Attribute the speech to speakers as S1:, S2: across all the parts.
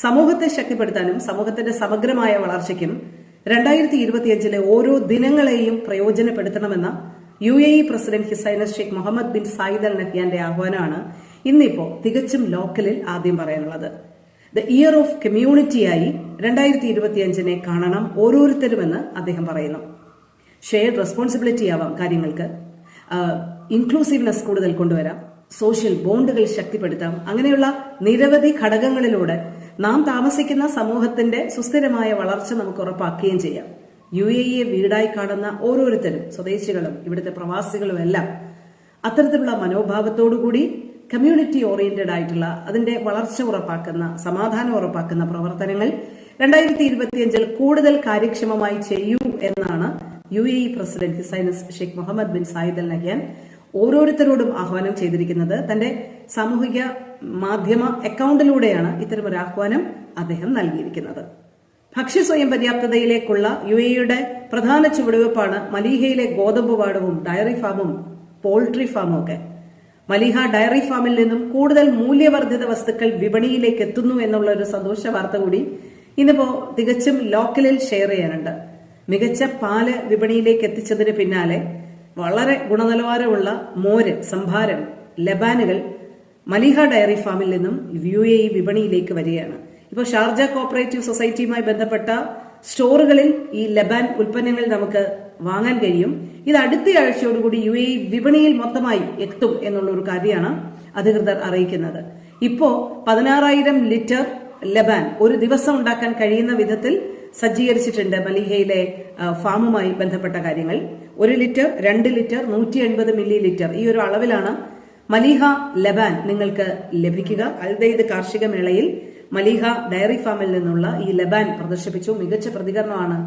S1: സമൂഹത്തെ ശക്തിപ്പെടുത്താനും സമൂഹത്തിന്റെ സമഗ്രമായ വളർച്ചയ്ക്കും രണ്ടായിരത്തി ഇരുപത്തിയഞ്ചിലെ ഓരോ ദിനങ്ങളെയും പ്രയോജനപ്പെടുത്തണമെന്ന U A E president his highness Sheikh Mohamed bin Zayed Al നഹ്യാന്റെ ആഹ്വാനമാണ് ഇന്നിപ്പോ തികച്ചും ലോക്കലിൽ ആദ്യം പറയാനുള്ളത്. ദ ഇയർ ഓഫ് കമ്മ്യൂണിറ്റിയായി രണ്ടായിരത്തി ഇരുപത്തിയഞ്ചിനെ കാണണം ഓരോരുത്തരുമെന്ന് അദ്ദേഹം പറയുന്നു. ഷെയർഡ് റെസ്പോൺസിബിലിറ്റി ആവാം കാര്യങ്ങൾക്ക്. ഇൻക്ലൂസീവ്നെസ് കൂടുതൽ കൊണ്ടുവരാം. സോഷ്യൽ ബോണ്ടുകൾ ശക്തിപ്പെടുത്താം. അങ്ങനെയുള്ള നിരവധി ഘടകങ്ങളിലൂടെ നാം താമസിക്കുന്ന സമൂഹത്തിന്റെ സുസ്ഥിരമായ വളർച്ച നമുക്ക് ഉറപ്പാക്കുകയും ചെയ്യാം. യു എ ഇയെ വീടായി കാണുന്ന ഓരോരുത്തരും സ്വദേശികളും ഇവിടുത്തെ പ്രവാസികളും എല്ലാം അത്തരത്തിലുള്ള മനോഭാവത്തോടുകൂടി കമ്മ്യൂണിറ്റി ഓറിയന്റഡ് ആയിട്ടുള്ള അതിന്റെ വളർച്ച ഉറപ്പാക്കുന്ന സമാധാനം ഉറപ്പാക്കുന്ന പ്രവർത്തനങ്ങൾ രണ്ടായിരത്തി ഇരുപത്തിയഞ്ചിൽ കൂടുതൽ കാര്യക്ഷമമായി ചെയ്യൂ എന്നാണ് U A E president his highness Sheikh Mohamed bin Zayed Al Nahyan ഓരോരുത്തരോടും ആഹ്വാനം ചെയ്തിരിക്കുന്നത് തന്റെ സാമൂഹിക മാധ്യമ അക്കൗണ്ടിലൂടെയാണ് ഇത്തരമൊരു ആഹ്വാനം അദ്ദേഹം നൽകിയിരിക്കുന്നത്. ഭക്ഷ്യ സ്വയം പര്യാപ്തതയിലേക്കുള്ള യു എയുടെ പ്രധാന ചുവടുവെപ്പാണ് മലീഹയിലെ ഗോതമ്പ് പാടവും ഡയറി ഫാമും പോൾട്രി ഫാമും ഒക്കെ. മലീഹ ഡയറി ഫാമിൽ നിന്നും കൂടുതൽ മൂല്യവർദ്ധിത വസ്തുക്കൾ വിപണിയിലേക്ക് എത്തുന്നു എന്നുള്ള ഒരു സന്തോഷ വാർത്ത കൂടി ഇന്നിപ്പോ തികച്ചും ലോക്കലിൽ ഷെയർ ചെയ്യാനുണ്ട്. മികച്ച പാൽ വിപണിയിലേക്ക് എത്തിച്ചതിന് പിന്നാലെ വളരെ ഗുണനിലവാരമുള്ള മോര് സംഭാരം ലബാനുകൾ മലിഹ ഡയറി ഫാമിൽ നിന്നും യു എ ഇ വിപണിയിലേക്ക് വരികയാണ്. ഇപ്പോൾ ഷാർജ കോപ്പറേറ്റീവ് സൊസൈറ്റിയുമായി ബന്ധപ്പെട്ട സ്റ്റോറുകളിൽ ഈ ലബാൻ ഉൽപ്പന്നങ്ങൾ നമുക്ക് വാങ്ങാൻ കഴിയും. ഇത് അടുത്ത ആഴ്ചയോടുകൂടി യു എ വിപണിയിൽ മൊത്തമായി എത്തും എന്നുള്ള ഒരു കാര്യമാണ് അധികൃതർ അറിയിക്കുന്നത്. ഇപ്പോ പതിനാറായിരം ലിറ്റർ ലബാൻ ഒരു ദിവസം ഉണ്ടാക്കാൻ കഴിയുന്ന വിധത്തിൽ സജ്ജീകരിച്ചിട്ടുണ്ട് മലിഹയിലെ ഫാമുമായി ബന്ധപ്പെട്ട കാര്യങ്ങൾ. ഒരു ലിറ്റർ രണ്ട് ലിറ്റർ നൂറ്റി എൺപത് മില്ലി ലിറ്റർ ഈ ഒരു അളവിലാണ് മലീഹ ലബാൻ നിങ്ങൾക്ക് ലഭിക്കുക. അൽദൈദ് കാർഷിക മേളയിൽ മലീഹ ഡയറി ഫാമിൽ നിന്നുള്ള ഈ ലബാൻ പ്രദർശിപ്പിച്ചു. മികച്ച പ്രതികരണമാണ്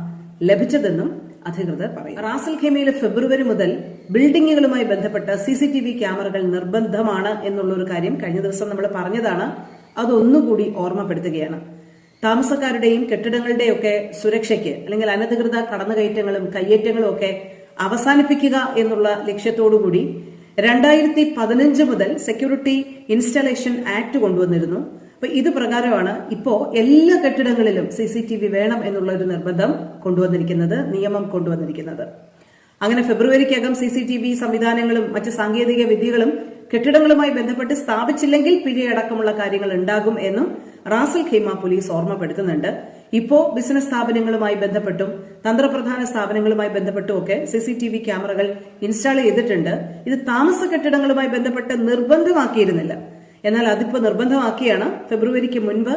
S1: ലഭിച്ചതെന്നും അധികൃതർ പറയും റാസൽ ഖേമയിലെ ഫെബ്രുവരി മുതൽ ബിൽഡിങ്ങുകളുമായി ബന്ധപ്പെട്ട സി സി ടി വി ക്യാമറകൾ നിർബന്ധമാണ് എന്നുള്ള ഒരു കാര്യം കഴിഞ്ഞ ദിവസം നമ്മൾ പറഞ്ഞതാണ്. അതൊന്നുകൂടി ഓർമ്മപ്പെടുത്തുകയാണ്. താമസക്കാരുടെയും കെട്ടിടങ്ങളുടെയും ഒക്കെ സുരക്ഷയ്ക്ക് അല്ലെങ്കിൽ അനധികൃത കടന്നുകയറ്റങ്ങളും കയ്യേറ്റങ്ങളും ഒക്കെ അവസാനിപ്പിക്കുക എന്നുള്ള ലക്ഷ്യത്തോടുകൂടി രണ്ടായിരത്തി പതിനഞ്ച് മുതൽ സെക്യൂരിറ്റി ഇൻസ്റ്റലേഷൻ ആക്ട് കൊണ്ടുവന്നിരുന്നു. അപ്പൊ ഇത് പ്രകാരമാണ് ഇപ്പോ എല്ലാ കെട്ടിടങ്ങളിലും സി സി ടി വി വേണം എന്നുള്ള ഒരു നിർബന്ധം കൊണ്ടുവന്നിരിക്കുന്നത് നിയമം കൊണ്ടുവന്നിരിക്കുന്നത്. അങ്ങനെ ഫെബ്രുവരിക്കകം സി സി ടി വി സംവിധാനങ്ങളും മറ്റ് സാങ്കേതിക വിദ്യകളും കെട്ടിടങ്ങളുമായി ബന്ധപ്പെട്ട് സ്ഥാപിച്ചില്ലെങ്കിൽ പിഴയടക്കമുള്ള കാര്യങ്ങൾ ഉണ്ടാകും എന്നും റാസൽ ഖൈമ പോലീസ് ഓർമ്മപ്പെടുത്തുന്നുണ്ട്. ഇപ്പോ ബിസിനസ് സ്ഥാപനങ്ങളുമായി ബന്ധപ്പെട്ടും തന്ത്രപ്രധാന സ്ഥാപനങ്ങളുമായി ബന്ധപ്പെട്ടും ഒക്കെ സി സി ടി വി ക്യാമറകൾ ഇൻസ്റ്റാൾ ചെയ്തിട്ടുണ്ട്. ഇത് താമസ കെട്ടിടങ്ങളുമായി ബന്ധപ്പെട്ട് നിർബന്ധമാക്കിയിരുന്നില്ല. എന്നാൽ അതിപ്പോ നിർബന്ധമാക്കിയാണ്. ഫെബ്രുവരിക്ക് മുൻപ്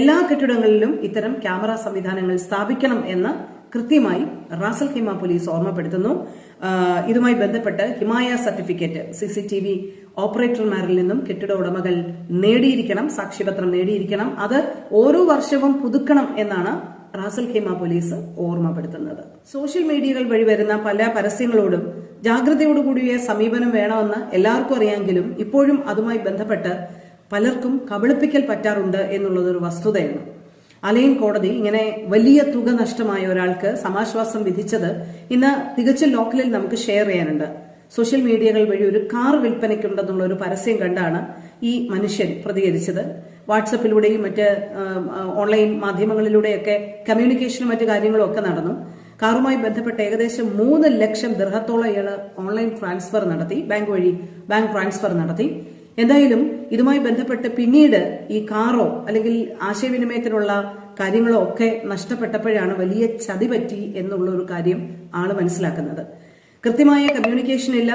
S1: എല്ലാ കെട്ടിടങ്ങളിലും ഇത്തരം ക്യാമറ സംവിധാനങ്ങൾ സ്ഥാപിക്കണം എന്ന് കൃത്യമായി റാസൽ ഹിമ പോലീസ് ഓർമ്മപ്പെടുത്തുന്നു. ഇതുമായി ബന്ധപ്പെട്ട് ഹിമായ certificate C C T V ഓപ്പറേറ്റർമാരിൽ നിന്നും കെട്ടിട ഉടമകൾ നേടിയിരിക്കണം സാക്ഷ്യപത്രം നേടിയിരിക്കണം. അത് ഓരോ വർഷവും പുതുക്കണം എന്നാണ് റാസൽ ഹിമ പോലീസ് ഓർമ്മപ്പെടുത്തുന്നത്. സോഷ്യൽ മീഡിയകൾ വഴി വരുന്ന പല പരസ്യങ്ങളോടും ജാഗ്രതയോടുകൂടിയ സമീപനം വേണമെന്ന് എല്ലാവർക്കും അറിയാമെങ്കിലും ഇപ്പോഴും അതുമായി ബന്ധപ്പെട്ട് പലർക്കും കബളിപ്പിക്കൽ പറ്റാറുണ്ട് എന്നുള്ളതൊരു വസ്തുതയാണ്. അലയൻ കോടതി ഇങ്ങനെ വലിയ തുക നഷ്ടമായ ഒരാൾക്ക് സമാശ്വാസം വിധിച്ചത് ഇന്ന് തികച്ചും ലോക്കലിൽ നമുക്ക് ഷെയർ ചെയ്യാനുണ്ട്. സോഷ്യൽ മീഡിയകൾ വഴി ഒരു കാർ വിൽപ്പനയ്ക്കുണ്ടെന്നുള്ള ഒരു പരസ്യം കണ്ടാണ് ഈ മനുഷ്യൻ പ്രതികരിച്ചത്. വാട്സപ്പിലൂടെയും മറ്റ് ഓൺലൈൻ മാധ്യമങ്ങളിലൂടെയൊക്കെ കമ്മ്യൂണിക്കേഷനും മറ്റു കാര്യങ്ങളും ഒക്കെ നടന്നു. കാറുമായി ബന്ധപ്പെട്ട് ഏകദേശം മൂന്ന് ലക്ഷം ദൃഹത്തോളം ഇയാൾ ഓൺലൈൻ ട്രാൻസ്ഫർ നടത്തി. ബാങ്ക് വഴി ബാങ്ക് ട്രാൻസ്ഫർ നടത്തി. എന്തായാലും ഇതുമായി ബന്ധപ്പെട്ട് പിന്നീട് ഈ കാറോ അല്ലെങ്കിൽ ആശയവിനിമയത്തിനുള്ള കാര്യങ്ങളോ ഒക്കെ നഷ്ടപ്പെട്ടപ്പോഴാണ് വലിയ ചതി പറ്റി എന്നുള്ള ഒരു കാര്യം ആൾ മനസ്സിലാക്കുന്നത്. കൃത്യമായ കമ്മ്യൂണിക്കേഷൻ ഇല്ല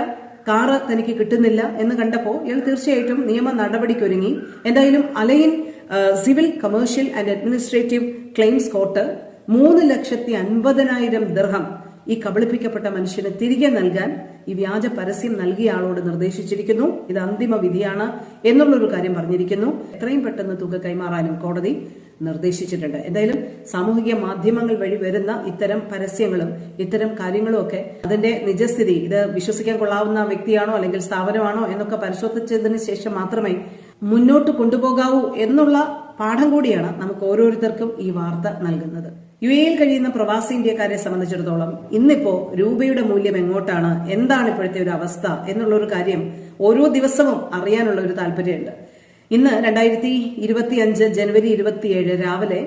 S1: കാറ് തനിക്ക് കിട്ടുന്നില്ല എന്ന് കണ്ടപ്പോൾ ഇയാൾ തീർച്ചയായിട്ടും നിയമ നടപടിക്കൊരുങ്ങി. എന്തായാലും Al Ain civil commercial and administrative claims court മൂന്ന് ലക്ഷത്തി അൻപതിനായിരം ദർഹം ഈ കബളിപ്പിക്കപ്പെട്ട മനുഷ്യന് തിരികെ നൽകാൻ ഈ വ്യാജ പരസ്യം നൽകിയ ആളോട് നിർദ്ദേശിച്ചിരിക്കുന്നു. ഇത് അന്തിമ വിധിയാണ് എന്നുള്ളൊരു കാര്യം പറഞ്ഞിരിക്കുന്നു. എത്രയും പെട്ടെന്ന് തുക കൈമാറാനും കോടതി നിർദ്ദേശിച്ചിട്ടുണ്ട്. എന്തായാലും സാമൂഹിക മാധ്യമങ്ങൾ വഴി വരുന്ന ഇത്തരം പരസ്യങ്ങളും ഇത്തരം കാര്യങ്ങളും ഒക്കെ അതിന്റെ നിജസ്ഥിതി ഇത് വിശ്വസിക്കാൻ കൊള്ളാവുന്ന വ്യക്തിയാണോ അല്ലെങ്കിൽ സ്ഥാപനമാണോ എന്നൊക്കെ പരിശോധിച്ചതിന് ശേഷം മാത്രമേ മുന്നോട്ട് കൊണ്ടുപോകാവൂ എന്നുള്ള പാഠം കൂടിയാണ് നമുക്ക് ഓരോരുത്തർക്കും ഈ വാർത്ത നൽകുന്നത്. യു എയിൽ കഴിയുന്ന പ്രവാസി ഇന്ത്യക്കാരെ സംബന്ധിച്ചിടത്തോളം ഇന്നിപ്പോ രൂപയുടെ മൂല്യം എങ്ങോട്ടാണ്? എന്താണ് ഇപ്പോഴത്തെ ഒരു അവസ്ഥ? എന്നുള്ള ഒരു കാര്യം ഓരോ ദിവസവും അറിയാനുള്ള ഒരു താല്പര്യമുണ്ട്. ഇന്ന് രണ്ടായിരത്തി ഇരുപത്തി അഞ്ച് ജനുവരി ഇരുപത്തിയേഴ് രാവിലെ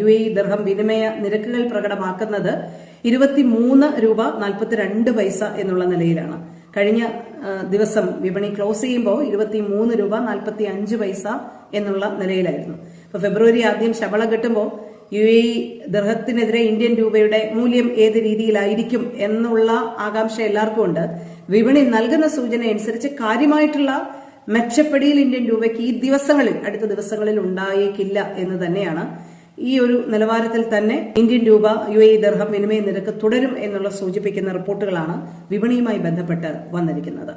S1: യു എ ദർഹം വിനിമയ നിരക്കുകൾ പ്രകടമാക്കുന്നത് ഇരുപത്തിമൂന്ന് രൂപ നാൽപ്പത്തിരണ്ട് പൈസ എന്നുള്ള നിലയിലാണ്. കഴിഞ്ഞ ദിവസം വിപണി ക്ലോസ് ചെയ്യുമ്പോൾ ഇരുപത്തിമൂന്ന് രൂപ നാൽപ്പത്തി അഞ്ച് പൈസ എന്നുള്ള നിലയിലായിരുന്നു. ഇപ്പൊ ഫെബ്രുവരി ആദ്യം ശമ്പളം കിട്ടുമ്പോൾ യു എ ദർഹത്തിനെതിരെ ഇന്ത്യൻ രൂപയുടെ മൂല്യം ഏത് രീതിയിലായിരിക്കും എന്നുള്ള ആകാംക്ഷ എല്ലാവർക്കും ഉണ്ട്. വിപണി നൽകുന്ന സൂചന അനുസരിച്ച് കാര്യമായിട്ടുള്ള മെച്ചപ്പെടിയിൽ ഇന്ത്യൻ രൂപയ്ക്ക് ഈ ദിവസങ്ങളിൽ അടുത്ത ദിവസങ്ങളിൽ ഉണ്ടായേക്കില്ല എന്ന് തന്നെയാണ്. ഈ ഒരു നിലവാരത്തിൽ തന്നെ ഇന്ത്യൻ രൂപ യു എ ദർഹം വിനിമയ നിരക്ക് തുടരും എന്നുള്ള സൂചിപ്പിക്കുന്ന റിപ്പോർട്ടുകളാണ് വിപണിയുമായി ബന്ധപ്പെട്ട് വന്നിരിക്കുന്നത്.